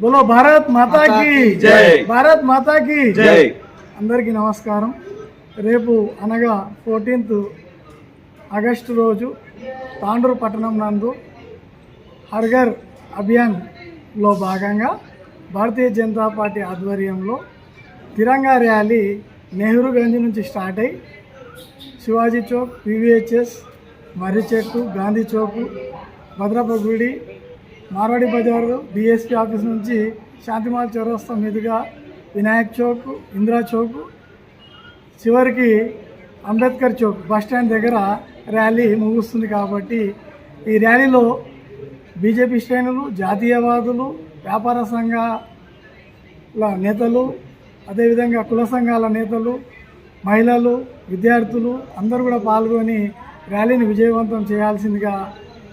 బోలో భారత్ మాతా కి జై. భారత్ మాతా కి జై అందరికీ నమస్కారం రేపు అనగా ఫోర్టీన్త్ ఆగస్టు రోజు తాండూరు పట్టణం నందు హర్ఘర్ అభియాన్లో భాగంగా భారతీయ జనతా పార్టీ ఆధ్వర్యంలో తిరంగా ర్యాలీ నెహ్రూగంజ్ నుంచి స్టార్ట్ అయ్యి శివాజీ చౌక్ పివిహెచ్ఎస్ మర్రి చెట్టు గాంధీ చౌక్ భద్రప గుడి మార్వాడి బజారు డిఎస్పీ ఆఫీస్ నుంచి శాంతిమాల్ చౌరస్తా మీదుగా వినాయక్ చౌక్ ఇందిరా చౌక్ చివరికి అంబేద్కర్ చౌక్ బస్ స్టాండ్ దగ్గర ర్యాలీ ముగుస్తుంది కాబట్టి ఈ ర్యాలీలో బీజేపీ శ్రేణులు జాతీయవాదులు వ్యాపార సంఘాల నేతలు అదేవిధంగా కుల సంఘాల నేతలు మహిళలు విద్యార్థులు అందరూ కూడా పాల్గొని ర్యాలీని విజయవంతం చేయాల్సిందిగా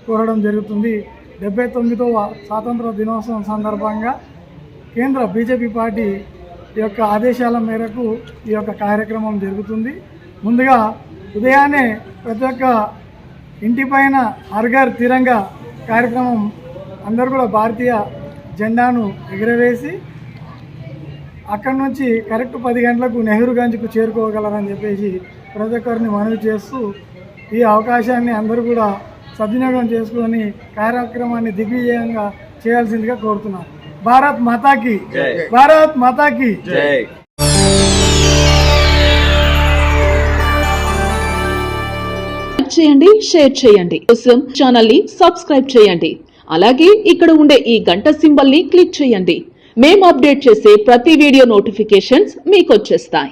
కోరడం జరుగుతుంది. డెబ్బై తొమ్మిదవ స్వాతంత్ర దినోత్సవం సందర్భంగా కేంద్ర బీజేపీ పార్టీ యొక్క ఆదేశాల మేరకు ఈ యొక్క కార్యక్రమం జరుగుతుంది. ముందుగా ఉదయాన్నే ప్రతి ఒక్క ఇంటిపైన అర్గర్ తిరంగా కార్యక్రమం అందరూ కూడా భారతీయ జెండాను ఎగురవేసి అక్కడి నుంచి కరెక్ట్ పది గంటలకు నెహ్రూగంజ్కు చేరుకోగలరని చెప్పేసి ప్రతి ఒక్కరిని మనవి చేస్తూ ఈ అవకాశాన్ని అందరూ కూడా సద్వినియోగం చేసుకొని కార్యక్రమాన్ని దిగ్విజయంగా చేయాల్సిందిగా కోరుతున్నాను భారత్ మాతాకి జై. భారత్ మాతాకి. చేయండి షేర్ చేయండి. కోసం ఛానల్ని సబ్స్క్రైబ్ చేయండి. అలాగే ఇక్కడ ఉండే ఈ గంట సింబల్ని క్లిక్ చేయండి. మేము అప్డేట్ చేసే ప్రతి వీడియో నోటిఫికేషన్స్ మీకు వచ్చేస్తాయి